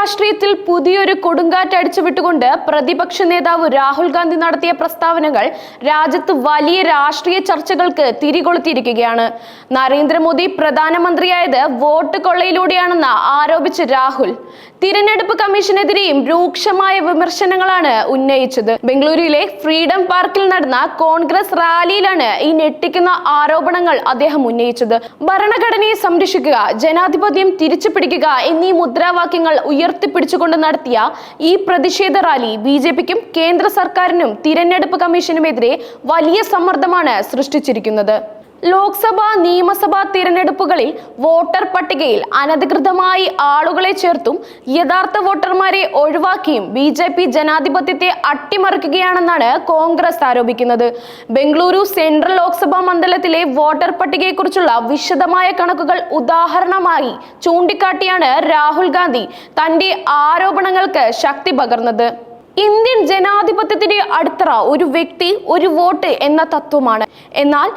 രാഷ്ട്രീയത്തിൽ പുതിയൊരു കൊടുങ്കാറ്റ് അടിച്ചുവിട്ടുകൊണ്ട് പ്രതിപക്ഷ നേതാവ് രാഹുൽ ഗാന്ധി നടത്തിയ പ്രസ്താവനകൾ രാജ്യത്ത് വലിയ രാഷ്ട്രീയ ചർച്ചകൾക്ക് തിരികൊളുത്തിയിരിക്കുകയാണ്. നരേന്ദ്രമോദി പ്രധാനമന്ത്രിയായത് വോട്ട് കൊള്ളയിലൂടെയാണെന്ന് ആരോപിച്ച് രാഹുൽ. തിരഞ്ഞെടുപ്പ് കമ്മീഷനെതിരെയും രൂക്ഷമായ വിമർശനങ്ങളാണ് ഉന്നയിച്ചത്. ബംഗളൂരുവിലെ ഫ്രീഡം പാർക്കിൽ നടന്ന കോൺഗ്രസ് റാലിയിലാണ് ഈ ഞെട്ടിക്കുന്ന ആരോപണങ്ങൾ അദ്ദേഹം ഉന്നയിച്ചത്. ഭരണഘടനയെ സംരക്ഷിക്കുക ജനാധിപത്യം തിരിച്ചുപിടിക്കുക എന്നീ മുദ്രാവാക്യങ്ങൾ ഉയർത്തിപ്പിടിച്ചുകൊണ്ട് നടത്തിയ ഈ പ്രതിഷേധ റാലി ബി ജെ പിക്കും കേന്ദ്ര സർക്കാരിനും തിരഞ്ഞെടുപ്പ് കമ്മീഷനുമെതിരെ വലിയ സമ്മർദ്ദമാണ് സൃഷ്ടിച്ചിരിക്കുന്നത്. ലോക്സഭാ നിയമസഭാ തിരഞ്ഞെടുപ്പുകളിൽ വോട്ടർ പട്ടികയിൽ അനധികൃതമായി ആളുകളെ ചേർത്തും യഥാർത്ഥ വോട്ടർമാരെ ഒഴിവാക്കിയും ബി ജെ പി ജനാധിപത്യത്തെ അട്ടിമറിക്കുകയാണെന്നാണ് കോൺഗ്രസ് ആരോപിക്കുന്നത്. ബംഗളൂരു സെൻട്രൽ ലോക്സഭാ മണ്ഡലത്തിലെ വോട്ടർ പട്ടികയെക്കുറിച്ചുള്ള വിശദമായ കണക്കുകൾ ഉദാഹരണമായി ചൂണ്ടിക്കാട്ടിയാണ് രാഹുൽ ഗാന്ധി തന്റെ ആരോപണങ്ങൾക്ക് ശക്തി പകർന്നത്. ഇന്ത്യൻ ജനാധിപത്യത്തിന്റെ അടിത്തറ ഒരു വ്യക്തി ഒരു വോട്ട് എന്ന തത്വമാണ്. എന്നാൽ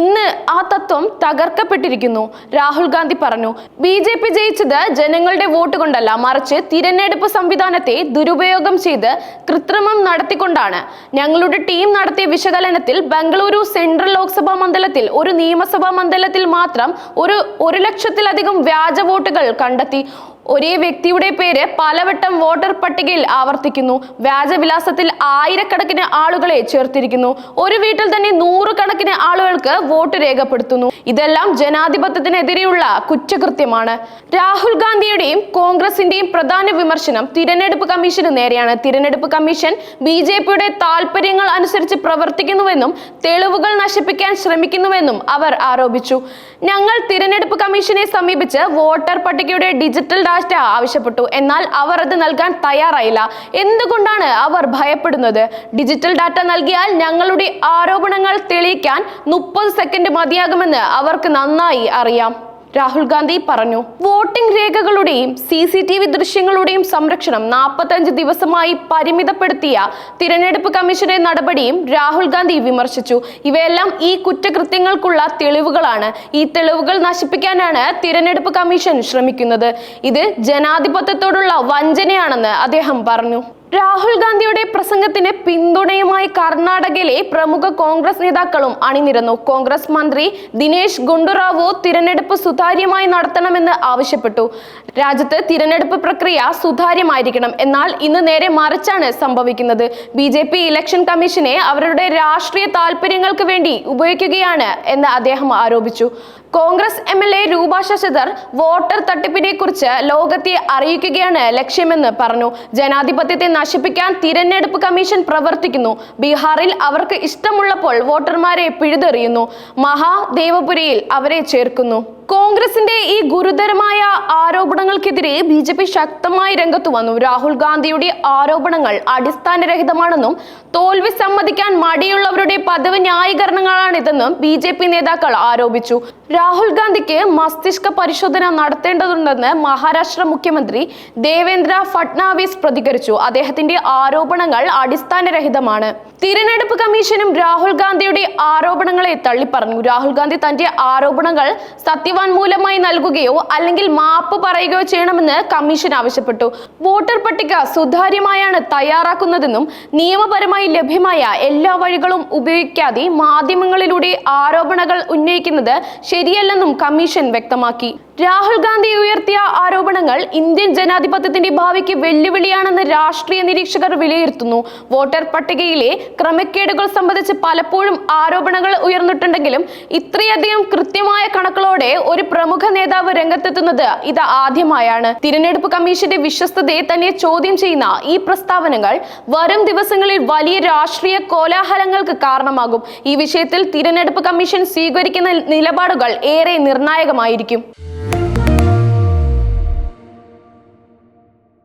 ഇന്ന് ആ തത്വം തകർക്കപ്പെട്ടിരിക്കുന്നു. രാഹുൽ ഗാന്ധി പറഞ്ഞു ബി ജെ പി ജയിച്ചത് ജനങ്ങളുടെ വോട്ട് കൊണ്ടല്ല മറിച്ച് തിരഞ്ഞെടുപ്പ് സംവിധാനത്തെ ദുരുപയോഗം ചെയ്ത് കൃത്രിമം നടത്തിക്കൊണ്ടാണ്. ഞങ്ങളുടെ ടീം നടത്തിയ വിശകലനത്തിൽ ബംഗളൂരു സെൻട്രൽ ലോക്സഭാ മണ്ഡലത്തിൽ ഒരു നിയമസഭാ മണ്ഡലത്തിൽ മാത്രം ഒരു ഒരു ലക്ഷത്തിലധികം വ്യാജ വോട്ടുകൾ കണ്ടെത്തി. ഒരേ വ്യക്തിയുടെ പേര് പലവട്ടം വോട്ടർ പട്ടികയിൽ ആവർത്തിക്കുന്നു. വ്യാജവിലാസത്തിൽ ആയിരക്കണക്കിന് ആളുകളെ ചേർത്തിരിക്കുന്നു. ഒരു വീട്ടിൽ തന്നെ നൂറുകണക്കിന് ആളുകൾക്ക് വോട്ട് രേഖപ്പെടുത്തുന്നു. ഇതെല്ലാം ജനാധിപത്യത്തിനെതിരെയുള്ള കുറ്റകൃത്യമാണ്. രാഹുൽ ഗാന്ധിയുടെയും കോൺഗ്രസിന്റെയും പ്രധാന വിമർശനം തിരഞ്ഞെടുപ്പ് കമ്മീഷന് നേരെയാണ്. തിരഞ്ഞെടുപ്പ് കമ്മീഷൻ ബി ജെ പിയുടെ താല്പര്യങ്ങൾ അനുസരിച്ച് പ്രവർത്തിക്കുന്നുവെന്നും തെളിവുകൾ നശിപ്പിക്കാൻ ശ്രമിക്കുന്നുവെന്നും അവർ ആരോപിച്ചു. ഞങ്ങൾ തിരഞ്ഞെടുപ്പ് കമ്മീഷനെ സമീപിച്ച് വോട്ടർ പട്ടികയുടെ ഡിജിറ്റൽ ഡാറ്റ ആവശ്യപ്പെട്ടു. എന്നാൽ അവർ അത് നൽകാൻ തയ്യാറായില്ല. എന്തുകൊണ്ടാണ് അവർ ഭയപ്പെടുന്നത്? ഡിജിറ്റൽ ഡാറ്റ നൽകിയാൽ ഞങ്ങളുടെ ആരോപണങ്ങൾ തെളിയിക്കാൻ മുപ്പത് സെക്കൻഡ് മതിയാകുമെന്ന് അവർക്ക് നന്നായി അറിയാം. രാഹുൽ ഗാന്ധി പറഞ്ഞു വോട്ടിംഗ് രേഖകളുടെയും സി സി ടി വി ദൃശ്യങ്ങളുടെയും സംരക്ഷണം നാൽപ്പത്തഞ്ച് ദിവസമായി പരിമിതപ്പെടുത്തിയ തിരഞ്ഞെടുപ്പ് കമ്മീഷന്റെ നടപടിയും രാഹുൽ ഗാന്ധി വിമർശിച്ചു. ഇവയെല്ലാം ഈ കുറ്റകൃത്യങ്ങൾക്കുള്ള തെളിവുകളാണ്. ഈ തെളിവുകൾ നശിപ്പിക്കാനാണ് തിരഞ്ഞെടുപ്പ് കമ്മീഷൻ ശ്രമിക്കുന്നത്. ഇത് ജനാധിപത്യത്തോടുള്ള വഞ്ചനയാണെന്ന് അദ്ദേഹം പറഞ്ഞു. രാഹുൽ ഗാന്ധിയുടെ പ്രസംഗത്തിന് പിന്തുണയുമായി കർണാടകയിലെ പ്രമുഖ കോൺഗ്രസ് നേതാക്കളും അണിനിരന്നു. കോൺഗ്രസ് മന്ത്രി ദിനേശ് ഗുണ്ടുറാവു തിരഞ്ഞെടുപ്പ് സുതാര്യമായി നടത്തണമെന്ന് ആവശ്യപ്പെട്ടു. രാജ്യത്ത് തിരഞ്ഞെടുപ്പ് പ്രക്രിയ സുതാര്യമായിരിക്കണം. എന്നാൽ ഇന്ന് നേരെ മറിച്ചാണ് സംഭവിക്കുന്നത്. ബി ജെ പി ഇലക്ഷൻ കമ്മീഷനെ അവരുടെ രാഷ്ട്രീയ താല്പര്യങ്ങൾക്ക് വേണ്ടി ഉപയോഗിക്കുകയാണ് എന്ന് അദ്ദേഹം ആരോപിച്ചു. കോൺഗ്രസ് എം എൽ എ രൂപ ശശിധർ വോട്ടർ തട്ടിപ്പിനെ കുറിച്ച് ലോകത്തെ അറിയിക്കുകയാണ് ലക്ഷ്യമെന്ന് പറഞ്ഞു. ജനാധിപത്യത്തെ നശിപ്പിക്കാൻ തിരഞ്ഞെടുപ്പ് കമ്മീഷൻ പ്രവർത്തിക്കുന്നു. ബീഹാറിൽ അവർക്ക് ഇഷ്ടമുള്ളപ്പോൾ വോട്ടർമാരെ പിഴുതെറിയുന്നു. മഹാദേവപുരിയിൽ അവരെ ചേർക്കുന്നു. കോൺഗ്രസിന്റെ ഈ ഗുരുതരമായ ആരോപണങ്ങൾക്കെതിരെ ബി ജെ പി ശക്തമായി രംഗത്തു വന്നു. രാഹുൽ ഗാന്ധിയുടെ ആരോപണങ്ങൾ അടിസ്ഥാനരഹിതമാണെന്നും തോൽവി സമ്മതിക്കാൻ മടിയുള്ളവരുടെ പദവി ന്യായീകരണങ്ങളാണിതെന്നും ബി ജെ പി നേതാക്കൾ ആരോപിച്ചു. രാഹുൽ ഗാന്ധിക്ക് മസ്തിഷ്ക പരിശോധന നടത്തേണ്ടതുണ്ടെന്ന് മഹാരാഷ്ട്ര മുഖ്യമന്ത്രി ദേവേന്ദ്ര ഫട്നാവിസ് പ്രതികരിച്ചു. അദ്ദേഹത്തിന്റെ ആരോപണങ്ങൾ അടിസ്ഥാനരഹിതമാണ്. തിരഞ്ഞെടുപ്പ് കമ്മീഷനും രാഹുൽ ഗാന്ധിയുടെ ആരോപണങ്ങളെ തള്ളിപ്പറഞ്ഞു. രാഹുൽ ഗാന്ധി തന്റെ ആരോപണങ്ങൾ സത്യവാങ്മൂലമായി നൽകുകയോ അല്ലെങ്കിൽ മാപ്പ് പറയുകയോ ചെയ്യണമെന്ന് കമ്മീഷൻ ആവശ്യപ്പെട്ടു. വോട്ടർ പട്ടിക സുതാര്യമായാണ് തയ്യാറാക്കുന്നതെന്നും നിയമപരമായി ലഭ്യമായ എല്ലാ വഴികളും ഉപയോഗിക്കാതെ മാധ്യമങ്ങളിലൂടെ ആരോപണങ്ങൾ ഉന്നയിക്കുന്നത് ശരിയല്ലെന്നും കമ്മീഷൻ വ്യക്തമാക്കി. രാഹുൽ ഗാന്ധി ഉയർത്തിയ ആരോപണങ്ങൾ ഇന്ത്യൻ ജനാധിപത്യത്തിന്റെ ഭാവിക്ക് വെല്ലുവിളിയാണെന്ന് രാഷ്ട്രീയ നിരീക്ഷകർ വിലയിരുത്തുന്നു. വോട്ടർ പട്ടികയിലെ ക്രമക്കേടുകൾ സംബന്ധിച്ച് പലപ്പോഴും ആരോപണങ്ങൾ ഉയർന്നിട്ടുണ്ടെങ്കിലും ഇത്രയധികം കൃത്യമായ കണക്കുകളോടെ ഒരു പ്രമുഖ നേതാവ് രംഗത്തെത്തുന്നത് ഇത് ആദ്യമായാണ്. തിരഞ്ഞെടുപ്പ് കമ്മീഷന്റെ വിശ്വസ്തതയെ തന്നെ ചോദ്യം ചെയ്യുന്ന ഈ പ്രസ്താവനകൾ വരും ദിവസങ്ങളിൽ വലിയ രാഷ്ട്രീയ കോലാഹലങ്ങൾക്ക് കാരണമാകും. ഈ വിഷയത്തിൽ തിരഞ്ഞെടുപ്പ് കമ്മീഷൻ സ്വീകരിക്കുന്ന നിലപാടുകൾ ഏറെ നിർണായകമായിരിക്കും.